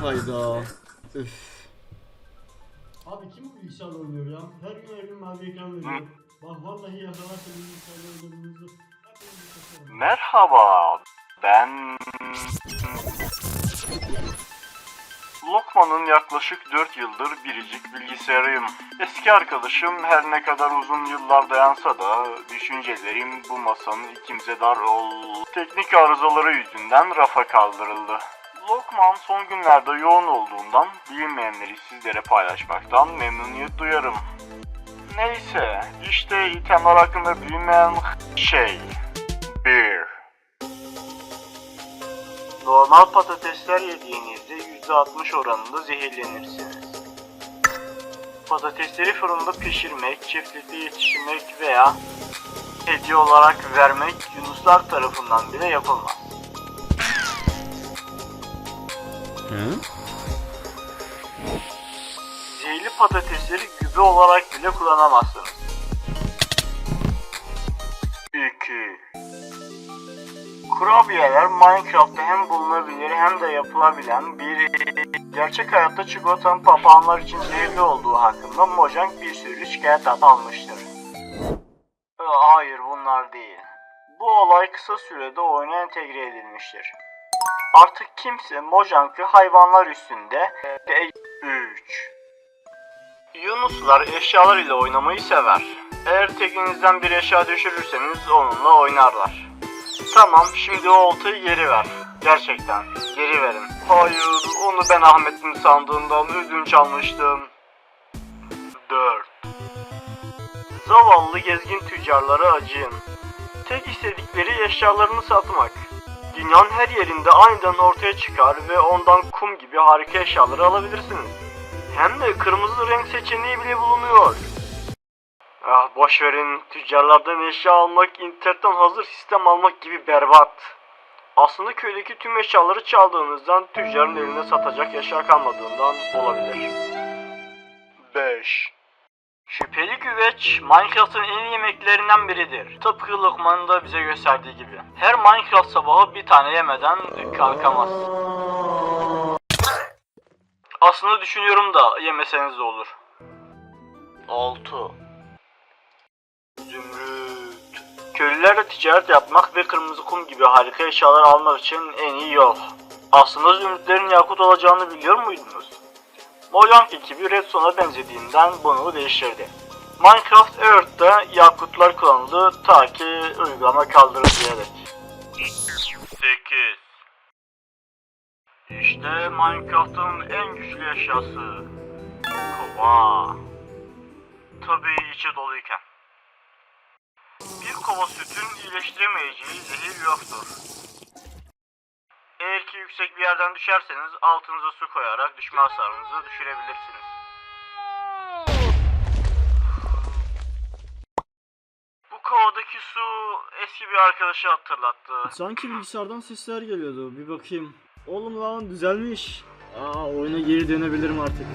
Hayda. Üf. Abi kim bu bilgisayar oynuyor ya? Her gün her gün mavi ekran veriyor. Bak vallahi yakalarsa bilgisayar oynadığımızı. Merhaba. Ben... Lokman'ın yaklaşık 4 yıldır biricik bilgisayarıyım. Eski arkadaşım her ne kadar uzun yıllar dayansa da düşüncelerim bu masanın ikimize dar ol... Teknik arızaları yüzünden rafa kaldırıldı. Lokman son günlerde yoğun olduğundan bilinmeyenleri sizlere paylaşmaktan memnuniyet duyarım. Neyse, işte itemler hakkında bilinmeyen şey. Bir. Normal patatesler yediğinizde %60 oranında zehirlenirsiniz. Patatesleri fırında pişirmek, çiftlikte yetiştirmek veya hediye olarak vermek yunuslar tarafından bile yapılmaz. He? Zehirli patatesleri gübre olarak bile kullanamazsınız. Kurabiyeler Minecraft'ta hem bulunabilir hem de yapılabilen bir gerçek hayatta çikolatanın papağanlar için zehirli olduğu hakkında Mojang bir sürü şikayet almıştır. Ee, Hayır bunlar değil. Bu olay kısa sürede oyuna entegre edilmiştir. Artık kimse Mojang'ı hayvanlar üstünde 3 Yunuslar eşyalar ile oynamayı sever. Eğer tekinizden bir eşya düşürürseniz onunla oynarlar. Tamam şimdi o oltayı geri ver. Gerçekten geri verin. Hayır onu ben Ahmet'in sandığından ödünç almıştım. 4 Zavallı gezgin tüccarlara acıyın. Tek istedikleri eşyalarını satmak. Dünyanın her yerinde aniden ortaya çıkar ve ondan kum gibi harika eşyaları alabilirsiniz. Hem de kırmızı renk seçeneği bile bulunuyor. Ah boş verin. Tüccarlardan eşya almak, internetten hazır sistem almak gibi berbat. Aslında köydeki tüm eşyaları çaldığınızdan tüccarın eline satacak eşya kalmadığından olabilir. 5. Şüpheli güveç Minecraft'ın en iyi yemeklerinden biridir. Tıpkı Lokman'ın da bize gösterdiği gibi. Her Minecraft sabahı bir tane yemeden kalkamaz. Aslında düşünüyorum da yemeseniz de olur. 6. Köylülerle ticaret yapmak ve kırmızı kum gibi harika eşyalar almak için en iyi yol. Aslında zümrütlerin yakut olacağını biliyor muydunuz? Mojang ekibi Redstone'a benzediğinden bunu değiştirdi. Minecraft Earth'ta yakutlar kullanıldı ta ki uygulama kaldırıldı dek. 8 İşte Minecraft'ın en güçlü eşyası. Kova. Tabii içi doluyken. Kova sütün iyileştiremeyeceği zehir yoktur. Eğer ki yüksek bir yerden düşerseniz altınıza su koyarak düşme hasarınızı düşürebilirsiniz. Bu kovadaki su eski bir arkadaşı hatırlattı. Sanki bilgisayardan sesler geliyordu. Bir bakayım. Oğlum lan düzelmiş. Aa oyuna geri dönebilirim artık.